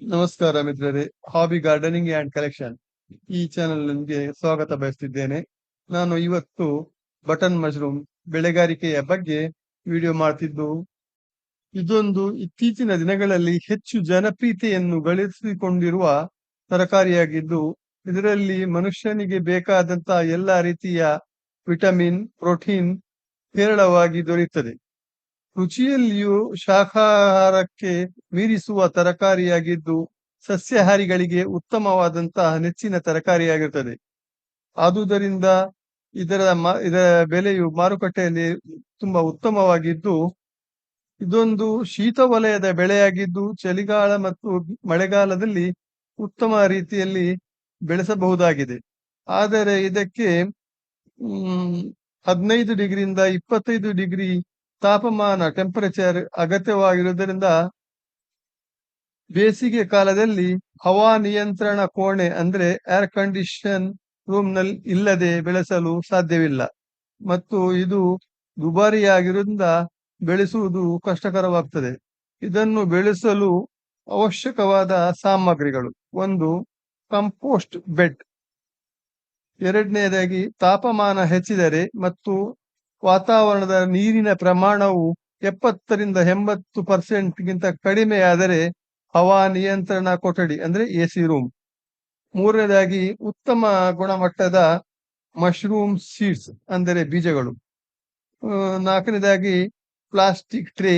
ನಮಸ್ಕಾರ ಮಿತ್ರರೇ hobby gardening and collection ಈ ಚಾನೆಲ್ ನಿಮಗೆ ಸ್ವಾಗತ ಬಯಸ್ತಿದ್ದೇನೆ. ನಾನು ಇವತ್ತು ಬಟನ್ ಮಶ್ರೂಮ್ ಬೆಳೆಗಾರಿಕೆಯ ಬಗ್ಗೆ ವಿಡಿಯೋ ಮಾಡ್ತಿದ್ದು. ಇದೊಂದು ಇತ್ತೀಚಿನ ದಿನಗಳಲ್ಲಿ ಹೆಚ್ಚು ಜನಪ್ರಿಯತೆಯನ್ನು ಗಳಿಸಿಕೊಂಡಿರುವ ತರಕಾರಿಯಾಗಿದ್ದು, ಇದರಲ್ಲಿ ಮನುಷ್ಯನಿಗೆ ಬೇಕಾದಂತಹ ಎಲ್ಲ ರೀತಿಯ ವಿಟಮಿನ್ ಪ್ರೋಟೀನ್ ಹೇರಳವಾಗಿ ದೊರೆಯುತ್ತದೆ. ರುಚಿಯಲ್ಲಿಯೂ ಶಾಖಾಹಾರಕ್ಕೆ ಮೀರಿಸುವ ತರಕಾರಿಯಾಗಿದ್ದು, ಸಸ್ಯಾಹಾರಿಗಳಿಗೆ ಉತ್ತಮವಾದಂತಹ ನೆಚ್ಚಿನ ತರಕಾರಿಯಾಗಿರುತ್ತದೆ. ಆದುದರಿಂದ ಇದರ ಇದರ ಬೆಲೆಯು ಮಾರುಕಟ್ಟೆಯಲ್ಲಿ ತುಂಬಾ ಉತ್ತಮವಾಗಿದ್ದು, ಇದೊಂದು ಶೀತ ವಲಯದ ಬೆಳೆಯಾಗಿದ್ದು, ಚಳಿಗಾಲ ಮತ್ತು ಮಳೆಗಾಲದಲ್ಲಿ ಉತ್ತಮ ರೀತಿಯಲ್ಲಿ ಬೆಳೆಸಬಹುದಾಗಿದೆ. ಆದರೆ ಇದಕ್ಕೆ, ಹ್ಮ್, ಹದಿನೈದು ಡಿಗ್ರಿಯಿಂದ ಇಪ್ಪತ್ತೈದು ಡಿಗ್ರಿ ತಾಪಮಾನ ಟೆಂಪರೇಚರ್ ಅಗತ್ಯವಾಗಿರುವುದರಿಂದ ಬೇಸಿಗೆ ಕಾಲದಲ್ಲಿ ಹವಾ ನಿಯಂತ್ರಣ ಕೋಣೆ ಅಂದ್ರೆ ಏರ್ ಕಂಡೀಷನ್ ರೂಮ್ನಲ್ಲಿ ಇಲ್ಲದೆ ಬೆಳೆಸಲು ಸಾಧ್ಯವಿಲ್ಲ. ಮತ್ತು ಇದು ದುಬಾರಿಯಾಗಿರುವುದರಿಂದ ಬೆಳೆಸುವುದು ಕಷ್ಟಕರವಾಗ್ತದೆ. ಇದನ್ನು ಬೆಳೆಸಲು ಅವಶ್ಯಕವಾದ ಸಾಮಗ್ರಿಗಳು. ಒಂದು ಕಂಪೋಸ್ಟ್ ಬೆಡ್ ಎರಡನೆಯದಾಗಿ ತಾಪಮಾನ ಹೆಚ್ಚಿದರೆ ಮತ್ತು ವಾತಾವರಣದ ನೀರಿನ ಪ್ರಮಾಣವು ಎಪ್ಪತ್ತರಿಂದ ಎಂಬತ್ತು ಪರ್ಸೆಂಟ್ ಗಿಂತ ಕಡಿಮೆಯಾದರೆ ಹವಾ ನಿಯಂತ್ರಣ ಕೊಠಡಿ, ಅಂದ್ರೆ ಎಸಿ ರೂಮ್. ಮೂರನೇದಾಗಿ ಉತ್ತಮ ಗುಣಮಟ್ಟದ ಮಶ್ರೂಮ್ ಸೀಡ್ಸ್, ಅಂದರೆ ಬೀಜಗಳು. ನಾಲ್ಕನೇದಾಗಿ ಪ್ಲಾಸ್ಟಿಕ್ ಟ್ರೇ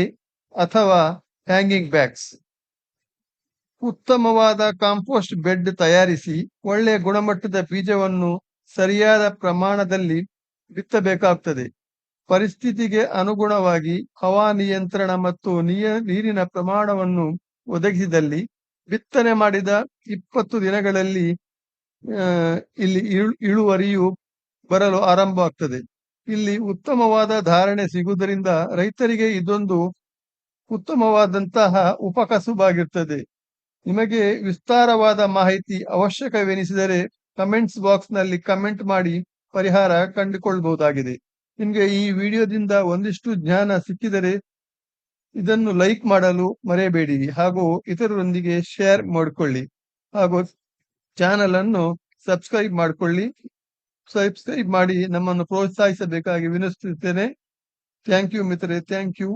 ಅಥವಾ ಹ್ಯಾಂಗಿಂಗ್ ಬ್ಯಾಗ್ಸ್. ಉತ್ತಮವಾದ ಕಾಂಪೋಸ್ಟ್ ಬೆಡ್ ತಯಾರಿಸಿ ಒಳ್ಳೆಯ ಗುಣಮಟ್ಟದ ಬೀಜವನ್ನು ಸರಿಯಾದ ಪ್ರಮಾಣದಲ್ಲಿ ಬಿತ್ತಬೇಕಾಗ್ತದೆ. ಪರಿಸ್ಥಿತಿಗೆ ಅನುಗುಣವಾಗಿ ಹವಾ ನಿಯಂತ್ರಣ ಮತ್ತು ನೀರಿನ ಪ್ರಮಾಣವನ್ನು ಒದಗಿಸಿದಲ್ಲಿ ಬಿತ್ತನೆ ಮಾಡಿದ ಇಪ್ಪತ್ತು ದಿನಗಳಲ್ಲಿ ಇಲ್ಲಿ ಇಳು- ಇಳುವರಿಯು ಬರಲು ಆರಂಭವಾಗ್ತದೆ ಇಲ್ಲಿ ಉತ್ತಮವಾದ ಧಾರಣೆ ಸಿಗುವುದರಿಂದ ರೈತರಿಗೆ ಇದೊಂದು ಉತ್ತಮವಾದಂತಹ ಉಪಕಸುಬಾಗಿರ್ತದೆ. ನಿಮಗೆ ವಿಸ್ತಾರವಾದ ಮಾಹಿತಿ ಅವಶ್ಯಕವೆನಿಸಿದರೆ ಕಮೆಂಟ್ಸ್ ಬಾಕ್ಸ್ನಲ್ಲಿ ಕಮೆಂಟ್ ಮಾಡಿ ಪರಿಹಾರ ಕಂಡುಕೊಳ್ಬಹುದಾಗಿದೆ. ನಿಮ್ಗೆ ಈ ವಿಡಿಯೋದಿಂದ ಒಂದಿಷ್ಟು ಜ್ಞಾನ ಸಿಕ್ಕಿದರೆ ಇದನ್ನು ಲೈಕ್ ಮಾಡಲು ಮರೆಯಬೇಡಿ ಹಾಗೂ ಇತರರೊಂದಿಗೆ ಶೇರ್ ಮಾಡಿಕೊಳ್ಳಿ ಹಾಗೂ ಚಾನಲ್ ಅನ್ನು ಸಬ್ಸ್ಕ್ರೈಬ್ ಮಾಡಿಕೊಳ್ಳಿ. ಸಬ್ಸ್ಕ್ರೈಬ್ ಮಾಡಿ ನಮ್ಮನ್ನು ಪ್ರೋತ್ಸಾಹಿಸಬೇಕಾಗಿ ವಿನಂತಿಸುತ್ತೇನೆ. ಥ್ಯಾಂಕ್ ಯು ಮಿತ್ರೆ ಥ್ಯಾಂಕ್ ಯು.